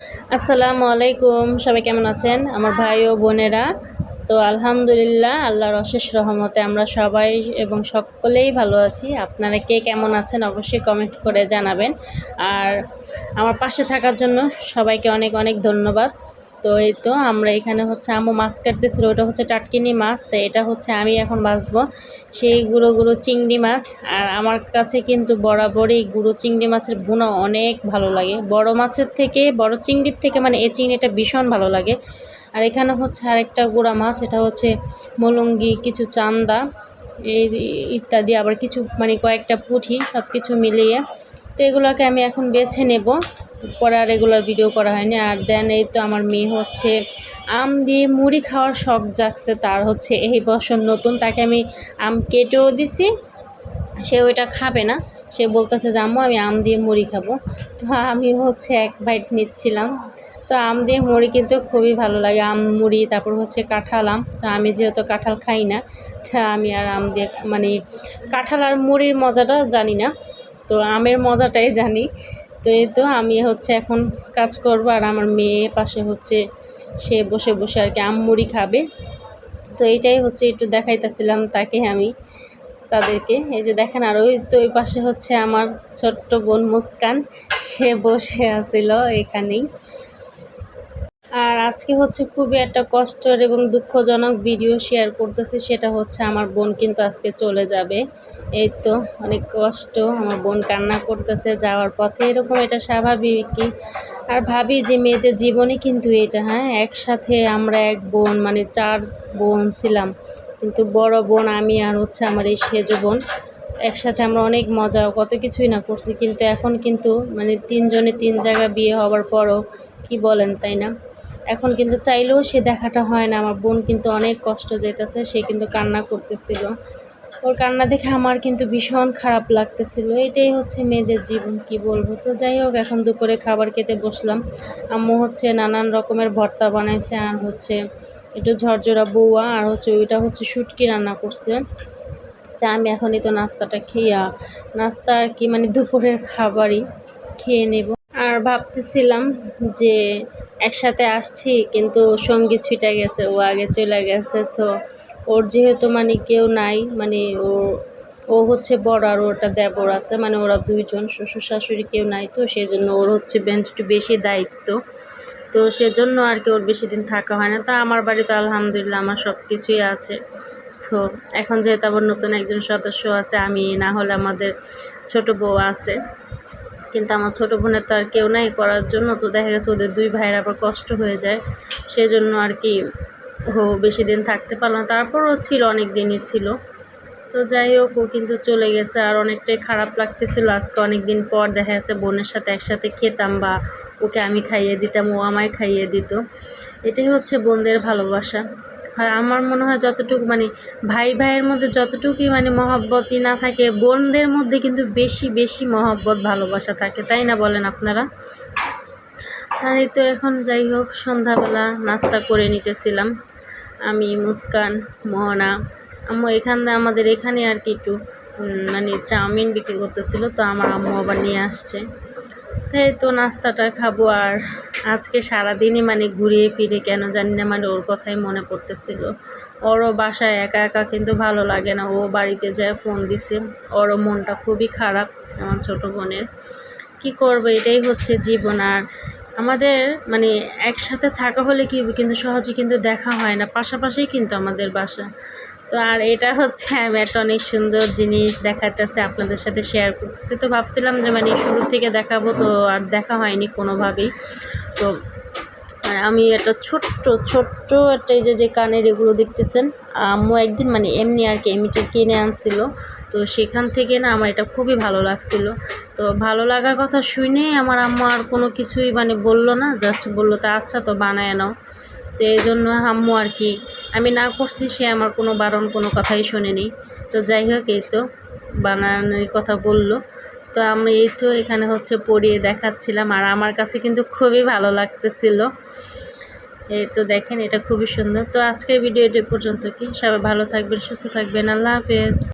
আসসালামু আলাইকুম, সবাই কেমন আছেন? আমার ভাই ও বোনেরা। তো আলহামদুলিল্লাহ, আল্লাহর অশেষ রহমতে আমরা সবাই এবং সকলেই ভালো আছি। আপনারা কে কেমন আছেন অবশ্যই কমেন্ট করে জানাবেন। আর আমার পাশে থাকার জন্য সবাইকে অনেক অনেক ধন্যবাদ। তো এই তো আমরা এখানে হচ্ছে আমু মাছ কাটতেছিল, ওটা হচ্ছে টাটকিনি মাছ, তো এটা হচ্ছে আমি এখন বাঁচবো। সেই গুঁড়ো গুঁড়ো চিংড়ি মাছ, আর আমার কাছে কিন্তু বরাবরই গুঁড়ো চিংড়ি মাছের ভুনা অনেক ভালো লাগে। বড় মাছের থেকে, বড় চিংড়ির থেকে মানে এই চিংড়িটা ভীষণ ভালো লাগে। আর এখানে হচ্ছে আরেকটা গুঁড়া মাছ, এটা হচ্ছে মলঙ্গি, কিছু চান্দা, এই ইত্যাদি, আবার কিছু মানে কয়েকটা পুঁঠি সব কিছু মিলিয়ে। তো এগুলোকে আমি এখন বেছে নেব। আর রেগুলার ভিডিও করা হয়নি। আর দেন এই তো আমার মেয়ে হচ্ছে আম দিয়ে মুড়ি খাওয়ার শখ জাগছে, তার হচ্ছে এই বছর নতুন, তাকে আমি আম কেটেও দিছি, সে ওইটা খাবে না। সে বলতেছে যে, আম্মু, আমি আম দিয়ে মুড়ি খাব। তো আমি হচ্ছে এক বাইট নিচ্ছিলাম। তো আম দিয়ে মুড়ি কিন্তু খুবই ভালো লাগে। আম, মুড়ি, তারপর হচ্ছে কাঁঠাল আম। তো আমি যেহেতু কাঁঠাল খাই না, তা আমি আর আম দিয়ে মানে কাঁঠাল আর মুড়ির মজাটা জানি না। তো আমের মজাটাই জানি। তো এই তো আমি হচ্ছে এখন কাজ করব আর আমার মেয়ে পাশে হচ্ছে সে বসে বসে আর কি আমি খাবে। তো এইটাই হচ্ছে একটু দেখাইতেছিলাম তাকে আমি, তাদেরকে। এই যে দেখেন আর ওই তো ওই পাশে হচ্ছে আমার ছোট্ট বোন মুস্কান, সে বসে আছিল এখানেই। আজকে হচ্ছে খুবই একটা কষ্টের এবং দুঃখজনক ভিডিও শেয়ার করতেছি, সেটা হচ্ছে আমার বোন কিন্তু আজকে চলে যাবে। এই তো, অনেক কষ্ট, আমার বোন কান্না করতেছে, যাওয়ার পথে এরকম এটা স্বাভাবিকই। আর ভাবি যে মেয়েদের জীবনে কিন্তু এটা হ্যাঁ? একসাথে আমরা এক বোন মানে চার বোন ছিলাম। কিন্তু বড় বোন আমি আর হচ্ছে আমার এই সেজ বোন, একসাথে আমরা অনেক মজা, কত কিছুই না করছি। কিন্তু এখন কিন্তু মানে তিনজনে তিন জায়গা বিয়ে হওয়ার পরও, কি বলেন, তাই না? এখন কিন্তু চাইলেও সে দেখাটা হয় না। আমার বোন কিন্তু অনেক কষ্ট যেতেছে সে কিন্তু কান্না করতেছিল। ওর কান্না দেখে আমার কিন্তু ভীষণ খারাপ লাগতেছিল। এটাই হচ্ছে মেয়েদের জীবন, কি বলব? তো যাই হোক, এখন দুপুরে খাবার খেতে বসলাম। আম্মু হচ্ছে নানান রকমের ভর্তা বানাইছে আর হচ্ছে একটু ঝরঝরা বৌয়া আর হচ্ছে ওইটা হচ্ছে শুটকি রান্না করছে। তা আমি এখনই তো নাস্তাটা খেয়া, নাস্তা আর কি মানে দুপুরের খাবারই খেয়ে নেব। আর ভাবতেছিলাম যে একসাথে আসছি, কিন্তু সঙ্গী ছুটে গেছে, ও আগে চলে গেছে। তো ওর যেহেতু মানে কেউ নাই মানে ও ও হচ্ছে বড় আর ওটা দেবর আছে মানে ওরা দুইজন, শ্বশুর শাশুড়ি কেউ নাই তো সেই জন্য ওর হচ্ছে একটু বেশি দায়িত্ব। তো সেজন্য আর কি ওর বেশি দিন থাকা হয় না। তা আমার বাড়িতে আলহামদুলিল্লাহ আমার সব কিছুই আছে। তো এখন যেহেতু আবার নতুন একজন সদস্য আছে, আমি না হলে আমাদের ছোট বউ আছে। কিন্তু আমার ছোটো বোনের তো আর কেউ নাই করার জন্য তো দেখা গেছে ওদের দুই ভাইয়ের আবার কষ্ট হয়ে যায়। সেজন্য আর কি ও বেশি দিন থাকতে পারল না। তারপরও ছিল অনেক দিনই ছিল। তো যাই হোক, ও কিন্তু চলে গেছে। আর অনেকটাই খারাপ লাগতেছিল। আজকে অনেক দিন পর দেখা গেছে বোনের সাথে একসাথে খেতাম বা ওকে আমি খাইয়ে দিতাম, ও আমায় খাইয়ে দিত। এটাই হচ্ছে বোনদের ভালোবাসা। আর আমার মনে হয় যতটুকু মানে ভাই ভাইয়ের মধ্যে যতটুকুই মানে মহব্বতই না থাকে, বোনদের মধ্যে কিন্তু বেশি বেশি মহব্বত, ভালোবাসা থাকে, তাই না বলেন আপনারা? আর এই তো এখন যাই হোক, সন্ধ্যাবেলা নাস্তা করে নিতেছিলাম। আমি মুস্কান, মোহনা, আম্মু এখান আমাদের এখানে আর কি একটু মানে চাউমিন বিক্রি করতেছিল, তো আমার আম্মু আবার নিয়ে আসছে। তাই তো নাস্তাটা খাব আর আজকে সারাদিনই মানে ঘুরিয়ে ফিরে, কেন জানি না মানে ওর কথাই মনে পড়তেছিল। ওরও বাসায় একা একা কিন্তু ভালো লাগে না, ও বাড়িতে যায় ফোন দিছে। ওরও মনটা খুবই খারাপ, আমার ছোটো বোনের। কী করব, এটাই হচ্ছে জীবন। আর আমাদের মানে একসাথে থাকা হলে কি, কিন্তু সহজে কিন্তু দেখা হয় না, পাশাপাশি কিন্তু আমাদের বাসা। তো আর এটা হচ্ছে আমি একটা অনেক সুন্দর জিনিস দেখাতেছে আপনাদের সাথে শেয়ার করতেছি। তো ভাবছিলাম যে মানে শুরু থেকে দেখাবো, তো আর দেখা হয়নি কোনোভাবেই। তো আমি একটা ছোট্ট ছোট্ট একটা এই যে যে কানের এগুলো দেখতেছেন, আম্মু একদিন মানে এমনি আর কি এমনিটা কিনে আনছিল। তো সেখান থেকে না আমার এটা খুবই ভালো লাগছিল। তো ভালো লাগার কথা শুনে আমার আম্মু আর কোনো কিছুই মানে বলল না জাস্ট বলল, তা আচ্ছা তো বানায় নাও। তো এই জন্য হাম্মু আর কি, আমি না করছি, সে আমার কোনো বারণ, কোনো কথাই শোনেনি। তো যাই হোক, এই তো বানানোর কথা বলল। তো আমি এই তো এখানে হচ্ছে পড়িয়ে দেখাচ্ছিলাম, আর আমার কাছে কিন্তু খুবই ভালো লাগতেছিল। এই তো দেখেন, এটা খুবই সুন্দর। তো আজকের ভিডিওটি পর্যন্ত কি? সবাই ভালো থাকবেন, সুস্থ থাকবেন। আল্লাহ হাফেজ।